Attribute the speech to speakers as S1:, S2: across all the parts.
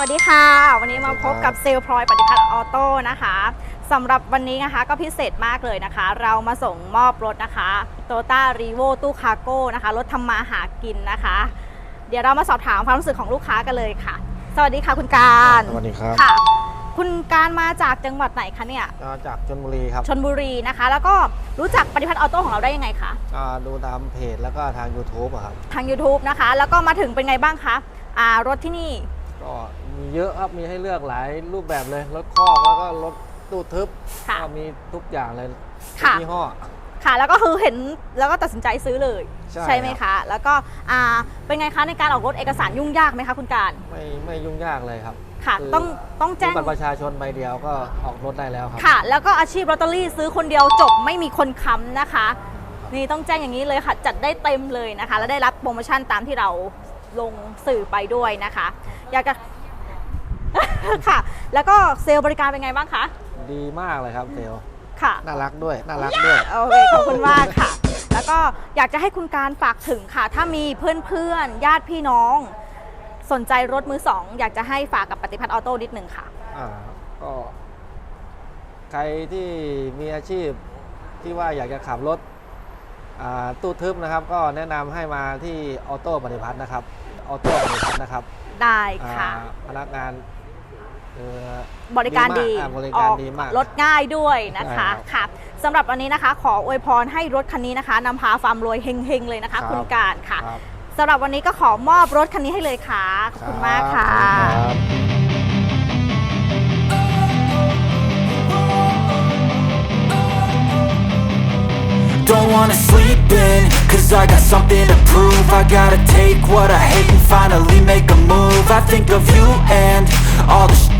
S1: วัสดีค่ะ วันนี้มาพบกับเซลลพลอยปฏิพัฒน์ออโต้นะคะสำหรับวันนี้นะคะก็พิเศษมากเลยนะคะ เรามาส่งมอบรถนะคะโตต้ารีโวตู้คาโก้นะคะรถทำมาหากินนะคะ เดี๋ยวเรามาสอบถามความรู้สึกของลูกค้ากันเลยค่ะ สวัสดีค่ะคุณการ
S2: สวัสดีครับ
S1: ค่ะ คุณการมาจากจังหวัดไหนคะเนี่ย
S2: มาจากชนบุรีครับ
S1: ชนบุรีนะคะ แล้วก็รู้จักปฏิพัฒน์ออโต้ของเราได้ยังไงคะ
S2: อ่าดูตามเพจแล้วก็ทาง YouTube อะครับ
S1: ทาง YouTube นะคะ แล้วก็มาถึงเป็นไงบ้างคะอ่ารถที่นี่
S2: ก็มี เยอะครับมีให้เลือกหลายรูปแบบเลยรถคอกแล้วก็รถตู้ทึบ
S1: ค่ะ
S2: ก็มีทุกอย่างเลย
S1: ค่ะ
S2: ทุกยี่ห้อ
S1: ค่ะ แล้วก็คือเห็นแล้วก็ตัดสินใจซื้อเลย
S2: ใช่
S1: ไหมคะแล้วก็อ่าเป็นไงคะในการออกรถเอกสารยุ่งยากไหมคะคุณการ
S2: ไม่ไม่ยุ่งยากเลยครับ
S1: ค่ะ
S2: คือ
S1: ต้องต้องแจ้ง
S2: มีบัตรประชาชนใบเดียวก็ออกรถได้แล้วครับ
S1: ค่ะ แล้วก็อาชีพลอตเตอรี่ซื้อคนเดียวจบไม่มีคนค้ำนะคะ นี่ต้องแจ้งอย่างนี้เลยค่ะ จัดได้เต็มเลยนะคะ และได้รับโปรโมชั่นตามที่เราลงสื่อไปด้วยนะคะ อยากจะ ค่ะ แล้วก็เซลล์บริการเป็นไงบ้างคะ
S2: ดีมากเลยครับเซลล
S1: ค่ะ
S2: น่ารักด้วย น่ารักด้วย
S1: โอเค ขอบคุณมากค่ะ แล้วก็อยากจะให้คุณการฝากถึงค่ะ ถ้ามีเพื่อนๆ ญาติพี่น้อง สนใจรถมือสอง อยากจะให้ฝากกับปฏิพัฒน์ออโต้นิดหนึ่งค่ะ
S2: อ่า ก็ ใครที่มีอาชีพที่ว่าอยากจะขับรถอ่าตู้ทึบนะครับ ก็แนะนำให้มาที่ออโต้ปฏิพัฒน์นะครับ ออโต้ปฏิพัฒน์นะครับ
S1: ได้ค่ะ
S2: อ่าพนักงานเอ่อ บ
S1: ริการดี
S2: มอ่บริการดีมาก
S1: รถง่ายด้วยนะคะ
S2: ใช่ครับ
S1: ค่ะสำหรับวันนี้นะคะ ขออวยพรให้รถคันนี้นะคะนำพาฟาร์มรวยเฮงๆเลยนะคะ
S2: ครับ
S1: คุณการค่ะ
S2: ครับ
S1: สำหรับวันนี้ก็ขอมอบรถคันนี้ให้เลยค่ะ ขอบคุณมากค่ะ
S2: ครับ
S3: Don't wanna sleep in, cause I got something to prove I gotta take what I hate and finally make a move I think of you and all the shit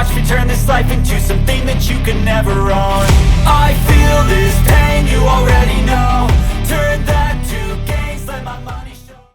S3: Watch me turn this life into something that you can never own. I feel this pain, you